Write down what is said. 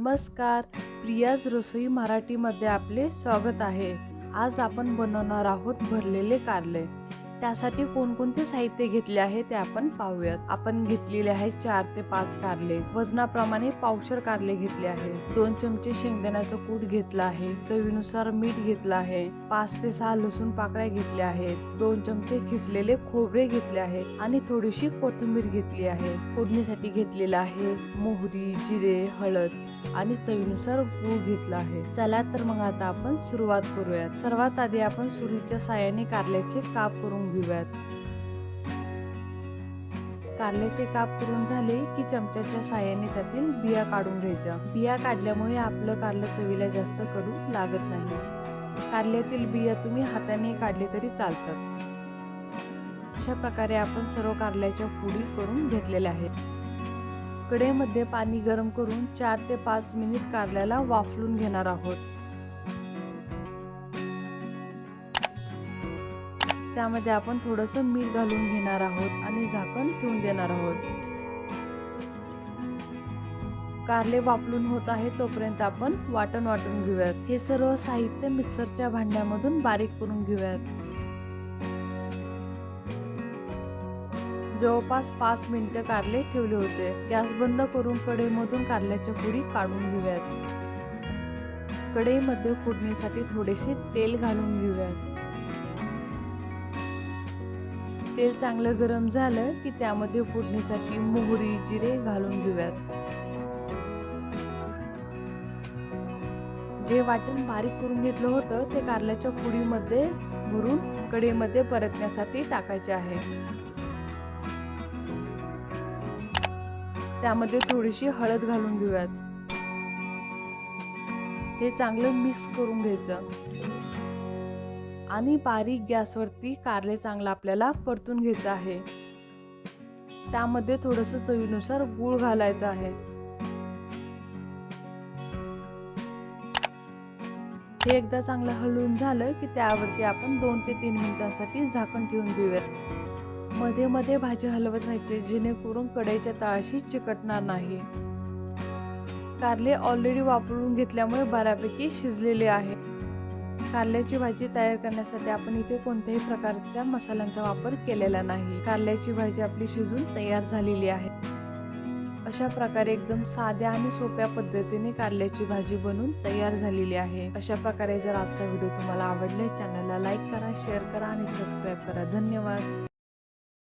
नमस्कार. प्रियाज रसोई मराठीमध्ये आपले स्वागत आहे. आज आपण बनवणार आहोत भरलेले कारले. त्यासाठी कोणकोणते साहित्य घेतले आहे ते आपण पाहूयात. आपण घेतलेले आहे चार ते पाच कारले. वजनाप्रमाणे पावशर कारले घेतले आहे. दोन चमचे शेंगदाण्याचं कूट घेतला आहे. चवीनुसार मीठ घेतलं आहे. पाच ते सहा लसूण पाकळ्या घेतल्या आहेत. दोन चमचे खिसलेले खोबरे घेतले आहे आणि थोडीशी कोथिंबीर घेतली आहे. फोडणीसाठी घेतलेला आहे मोहरी जिरे हळद. आणि चवीनुसार गूळ घेतला आहे. चला तर मग आता आपण सुरुवात करूयात. सर्वात आधी आपण सुरीच्या साह्याने कारल्याचे काप करून घेऊयात. कारल्याचे काप करून झाले की चमच्याच्या साह्याने त्यातील बिया काढून घ्यायच्या. बिया काढल्यामुळे आपलं कारलं चवीला जास्त कडू लागत नाही. कारल्यातील बिया तुम्ही हाताने काढले तरी चालतात. अशा प्रकारे आपण सर्व कारल्याच्या फोडी करून घेतलेल्या आहेत. कडेमध्ये पाणी गरम करून चार ते पाच मिनिट कारल्याला वाफलून घेणार आहोत. त्यामध्ये आपण थोडस मीठ घालून घेणार आहोत आणि झाकण ठेवून देणार आहोत. कारले वापरून होत आहे तोपर्यंत आपण वाटण वाटून घेऊयात. हे सर्व साहित्य मिक्सरच्या भांड्यामधून बारीक करून घेऊयात. जवळपास पाच मिनिटं कारले ठेवले होते. गॅस बंद करून कढईमधून कारल्याच्या पुडी काढून घेऊयात. कढईमध्ये फोडणीसाठी थोडेसे तेल घालून घेऊयात. तेल चांगलं गरम झालं की त्यामध्ये फोडणीसाठी मोहरी जिरे घालून घेऊयात. जे वाटण बारीक करून घेतलं होतं ते कारल्याच्या पुडीमध्ये भरून कढईमध्ये परतण्यासाठी टाकायचे आहे. त्यामध्ये थोडीशी हळद घालून घेऊयात. हे चांगलं मिक्स करून घ्यायचं. आणि बारीक गॅसवरती कारले चांगलं आपल्याला परतून घ्यायचं आहे. त्यामध्ये थोडस चवीनुसार गूळ घालायचं आहे. हे एकदा चांगलं हलवून झालं की त्यावरती आपण दोन ते तीन मिनिटांसाठी झाकण ठेवून देऊयात. मध्ये मध्ये भाजी हलवत राहायची जेणेकरून कढईच्या तळाशी चिकटणार नाही. कारले ऑलरेडी वापरून घेतल्यामुळे बऱ्यापैकी शिजलेले आहे. कारल्याची भाजी तयार करण्यासाठी आपण इथे कोणत्याही प्रकारच्या मसाल्यांचा वापर केलेला नाही. कारल्याची भाजी आपली शिजून तयार झालेली आहे. अशा प्रकारे एकदम साध्या आणि सोप्या पद्धतीने कारल्याची भाजी बनवून तयार झालेली आहे. अशा प्रकारे जर आजचा व्हिडिओ तुम्हाला आवडले चॅनलला लाईक करा शेअर करा आणि सबस्क्राईब करा. धन्यवाद.